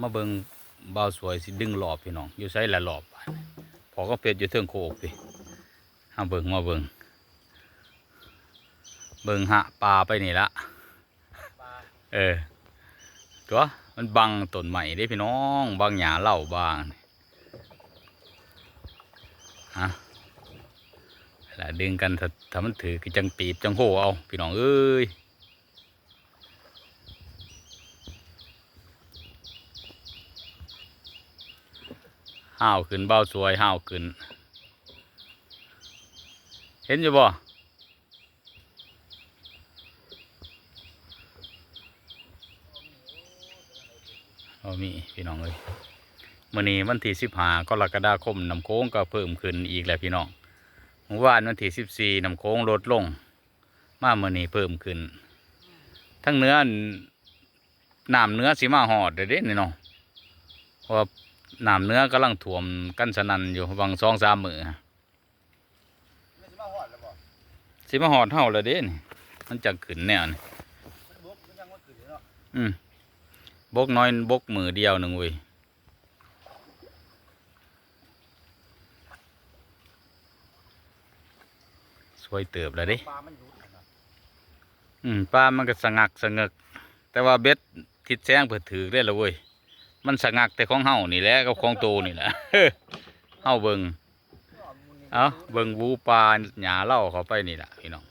มาเบิงเบาวสวยสิดึงหลอบพี่น้องอยู่ใส่ละหลอบพอก็เป็ดอยู่เทิงโคกพี่เอาเบิงมาเบิงเบิงหะปลาไปนี่ละปลาเออตัวมันบังต้นใหม่ได้พี่น้องบังหญ้าเหล่าบางฮะแล้วดึงกันถ้าถ้ามันถือก็จังตีบจังโหเอาพี่น้องเอ้ย ห้าวขึ้นเบ้าสวยห้าวขึ้น เห็นอยู่บ่ก็มีพี่น้องเอ้ยมื่อนี้วันที่สิบห้าก็รกฎาคมน้ำโค้งก็เพิ่มขึ้นอีกแล้วพี่น้องเมื่อวานวันที่สิบสี่น้ำโค้งลดลง มามื่อนี้เพิ่มขึ้น ทั้งเนื้อน้ำเนื้อสีมาหอดเด้เด้นี่น้องเพราะว่า น้ำเนื้อกำลังถ่วมกันสนันอยู่บางสองสามมือไม่ใช่มาหอดแล้วบ่สีมาหอดเท่าเลยเด้นี่มันจะขึ้นแนวนี่มันบุกมันยังว่าขึ้นอยู่เนาะอืมบกน้อยบกมือเดียวหนึ่งเว้ยสวยเติบแล้วเด้ปลามันอยู่นะอืมปลามันก็สงักสงึก แต่ว่าเบ็ดทิศแซงเปิดถือได้และเว้ย มันสงักแต่ของเฮานี่แหละกับของโตนี่แหละเฮาเบิงเอาเบิงวูปลาหยาเล่าเขาไปนี่แหละพี่น้อง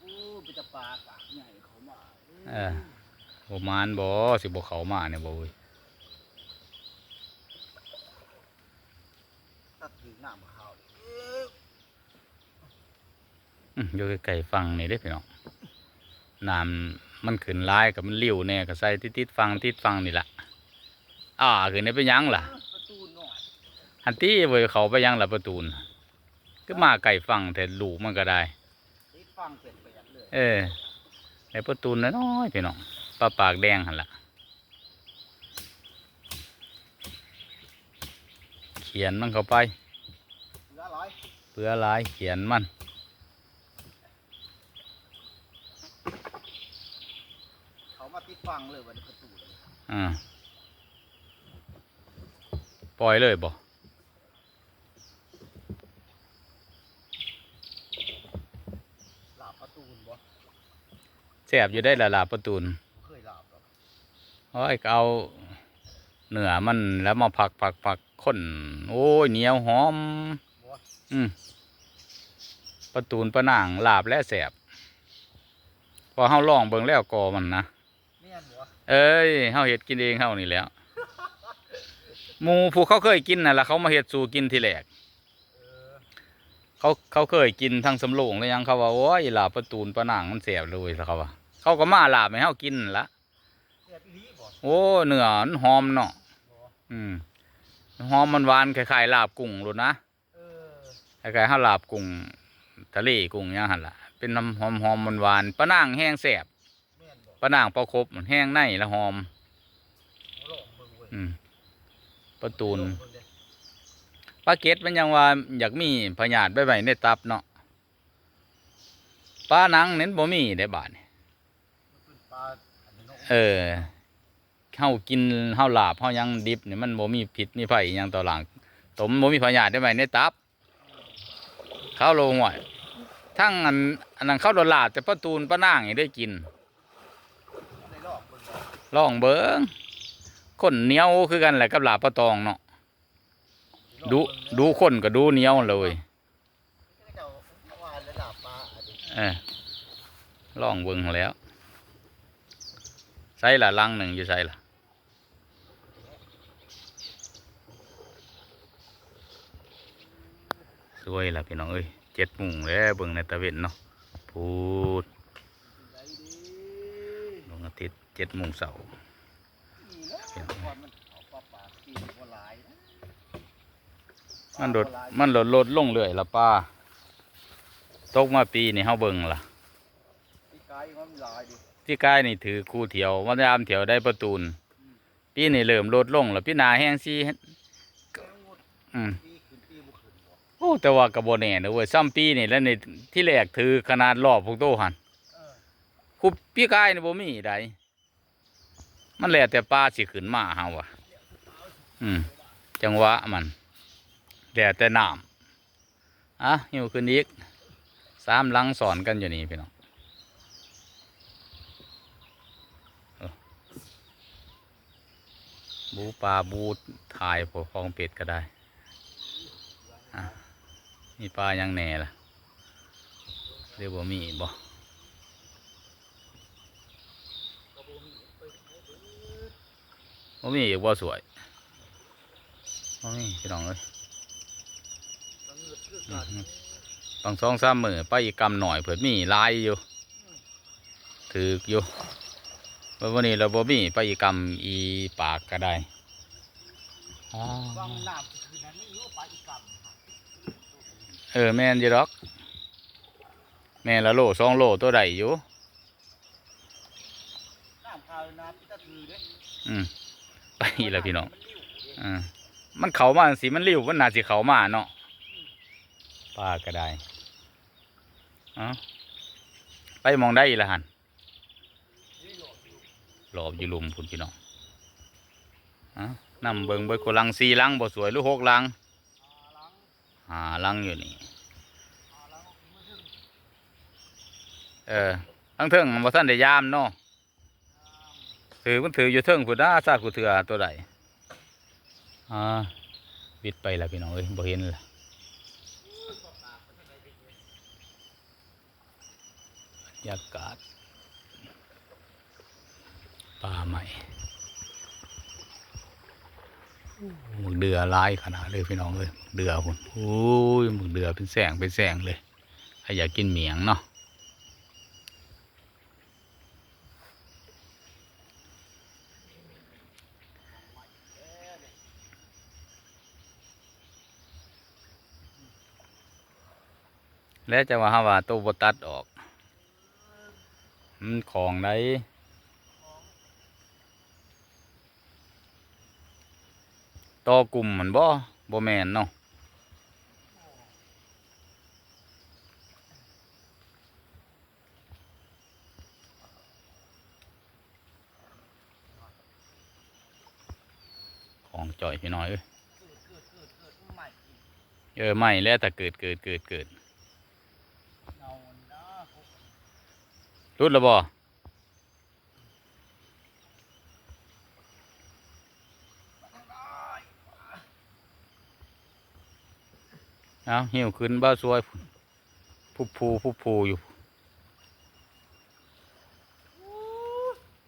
โอ้เป็นจะปลาปาใหญ่เขามาเออบ่มานบ่สิบ่เขามาเนี่ยบ่เว้ยตัดถือหน้ามาข้าวเลย อืมอยู่ใกล้ๆฟังนี่เด้พี่น้องน้ำมันขึ้นหลายกับมันเลี้ยวแน่ก็ใส่ติดๆฟังติดฟังนี่ล่ะอ่าขึ้นได้ไปหยังล่ะประตูหน่อยอันที่เว้ยเขาไปยังละประตูนก็มาไก่ฟังแต่ลูกมันก็ได้ติดฟังเป็ดไปยัดเลยเออในประตูนน้อยๆพี่น้องปลาปากแดงหันละเขียนมันเข้าไปเหลือร้อยเพื่อหลายเขียนมัน เขามาติดฟังเลยวันนี้ประตูเลยอ่าปล่อยเลยบ่หลาบประตูบ่แสบอยู่ได้ละลาประตูนเคยหลาบหรอกโอ้ยก็เอาเนื้อมันแล้วมาผักผักผักข้นโอ้ยเหนียวหอม บ่อืมประตูนประนางลาบและแสบพอเฮาลองเบิ่งแล้วกอมันนะ เมียนบ่เอ้ยเฮาเฮ็ดกินเองเฮานี่แหล้วหมูผู้เขาเคยกินน่ะล่ะเขามาเฮ็ดสู่กินทีแรกเออเขาเขาเคยกินทั้งสำโรงแล้วยังเขาว่าโอ้ยลาบประตูนประนางมันแสบเลยซะเขาว่าเขาก็มาลาบให้เฮากินนั่นละเสียปีนี้บ่โอ้เนื้อมันหอมเนาะบ่อืมหอมมันหวานคล้ายๆลาบกุ้งโลดนะเออคล้ายๆเฮาลาบกุ้งทะเลกุ้งหยังหั่นล่ะเป็นน้ำหอมหอมมันหวานๆปลานางแห้งแสบเมียนบ่ ปลานางปลาครบแห้งในและหอมโลกเบิ่งเว้ยอืมประตูนโลกเบิ่งเปลาเก็ดมันยังว่าอยากมีพยาธิใบใบในตับเนาะปลาหนังเน้นบ่มีได้บาดนี่มันเป็นปลาอันนี้ากินเฮาลาบเฮายังดิบเนี่ยมันบ่มีพิษมีไฟยังต่อหลังตมบ่มีพยาธิได้ใบในตับเขาโลห่วยทั้งอันอันนั้นเข้าโดนลาบแต่ประตูนปลานางนี่ได้กินรอบเบิ่งเนาะ ลองเบิ่งคนเหนียวคือกันแหละกับลาปลาตองเนาะดูดูคนก็ดูเหนียวเลยเอออลองเบิ่งแล้วใส่ละลังหนึ่งอยู่ใส่ละสวยละพี่น้องเอ้ยเจ็ดมุงแล้วเบิ่งในตะเวนเนาะพูดดี ดวงอาทิตย์ เจ็ดโมงเสาร์มันลาปลากินบ่หลายนะมันลดมันลดลดลงเรื่อยละป้าตกมาปีนี่เฮาเบิ่งล่ะพี่กายมันหลายดิพี่กายนี่ถือคู่เถียววันยามเถียวได้ประตูนปีนี่เริ่มลดลงแล้วพี่นาแห้งซีอืมโอ้แต่ว่ากระโบแน่นะเว้ยซ้ำปีนี่แล้วในที่แรกถือขนาดรอบพวกโตหันคุบพี่กายนี่บ่มีใด มันแล้วแต่ปลาสิขึ้นมาเฮาอะ อืม จังหวะมันแล้วแต่น้ำอะหิวขึ้นอีกสามลังสอนกันอยู่นี่พี่น้องบูปลาบูถ่ายพอฟองเป็ดก็ได้อะมีปลายังแหน่ล่ะเรียกว่ามีบ่ บ่มีอีกบ่สวยบ่มีพี่น้องเอ้ยสงบคืออืกัอนฮึบางสองสามมือไปอีกกำหน่อยเผื่อมีลายอยู่ถืออยู่วันนี้เราบ่มีไปอีกกำอีปากก็ได้เออแม่นอยู่ดอก แม่ละโลสองโลตัวใดอยู่อือเด้อืม ไปอีกแล้วพี่น้องอ่ามันเขามาสิมันริ้วมันน่าสิเขามาเนาะปลาก็ได้อ้าไปมองได้อีล้วหันหลอบอยู่หลุมพุ่นพี่น้องอ้านำเบิงเบิงกลังสี่ลังบ่สวยหรือหกลังหาลังอยู่นี่ เออทั้งเทิงบ่ทันได้ยามเนาะ ถือมันถืออยู่เทิงพุ่นด้าซาดกูเถือตัวใดอ่าบิดไปแล้วพี่น้องเอ้ยบ่เห็นละบรรยากาศป่าใหม่หมึกเดือลายขนาดเลยพี่น้องเอ้ยเดือพุ่นโอ้ยหมึกเดือเป็นแสงเป็นแสงเลยใครอยากกินเหมียงเนาะ แล้วจะว่าฮาว่าตัวบตัดออก มันของได้ต่อกลุ่มมันบ่บ่แมนเนาะของจ่อยพี่น้อยเอ้ยเกิดเกิดเกิดเกิดใหม่อีกเออไม่แล้วแต่เกิดเกิดเกิดเกิด เงานะพวก รุดแล้วบ่เอาหิวขึ้นบ้าสวยผู้ผูผู้ผูอยู่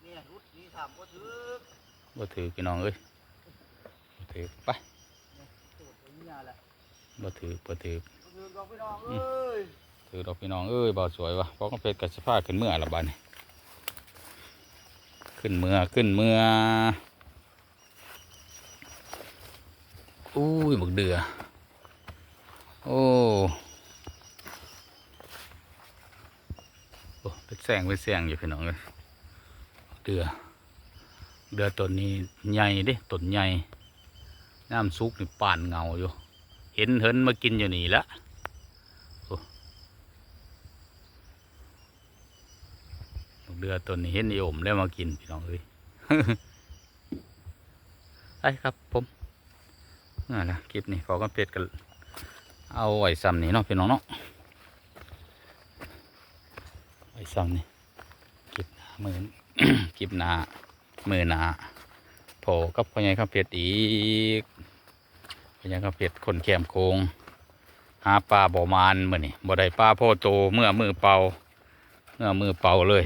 นี่ยรุดนี่ถามว่าถือบ่ถือพี่น้องเอ้ยบ่ถือไปบ่ถือบ่ถือก็ถือพี่น้องเอ้ย ถือดอกพี่น้องเอ้ยบ่สวยวะเพราะกำเพชรกับสภาพขึ้นเมื่อละบาดนี่ขึ้นเมื่อขึ้นเมื่ออุ้ยหมึกเดือโอ้โอ้เป็นแสงเป็นแสงอยู่พี่น้องเลยเดือเดือต้นนี้ใหญ่ด้ต้นใหญ่น้ำซุกนี่ป่านเงาอยู่ เห็นเหินมากินอยู่นี่ละ เดือตัวนี้เห็นไอโอมแล้วมากินพี่น้องเอ้ยไปครับผมนั่นะคลิปนี้พอกันเป็ดกันเอาไว้ซ้ำนี่เนาะพี่น้องเนาะไว้ซ้ำนี่คลิปหน้ามือคลิปหน้ามือหนาโผล่กับพ่อใหญ่ข้าเป็ดอีกพ่อใหญ่ข้าเป็ดคนแคมโคงหาปลาบ่อมานมื่อนี่บ่ได้ปลาโพโตเมื่อมือเป่าเมื่อมือเป่าเลย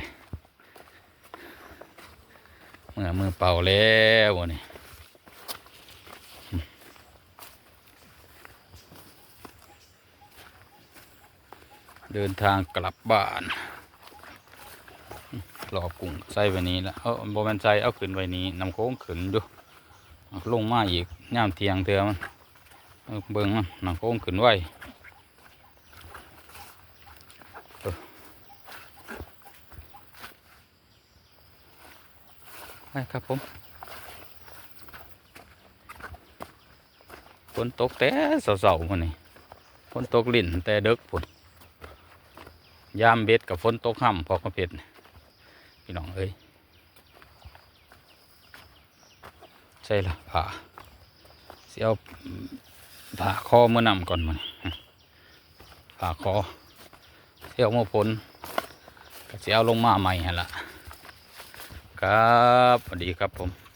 เมื่อมือเป่าแล้ววันนี้เดินทางกลับบ้านรอกุ้งใส่ไว้นี้แล้วเอาโบแมนใส่เอาขึ้นไว้นี้นำโค้งขึ้นดูลงมาอีกย่ามเทียงเถื่อมันเอาเบิ่งมันนำโค้งขึ้นไว้เออไป ครับผมฝนตกแต่เสาๆมันนี่ฝนตกลิ่นแต่เด็กฝนยามเบ็ดกับฝนตกห่ำพอกระเป็ดนี่พี่น้องเอ้ยใช่ละผ่าเสียวผ่าคอเมื่อนำก่อนมันผ่าคอเสียวมาพ้นเสียวลงมาใหม่ฮะละ ครับสวัสดีครับผม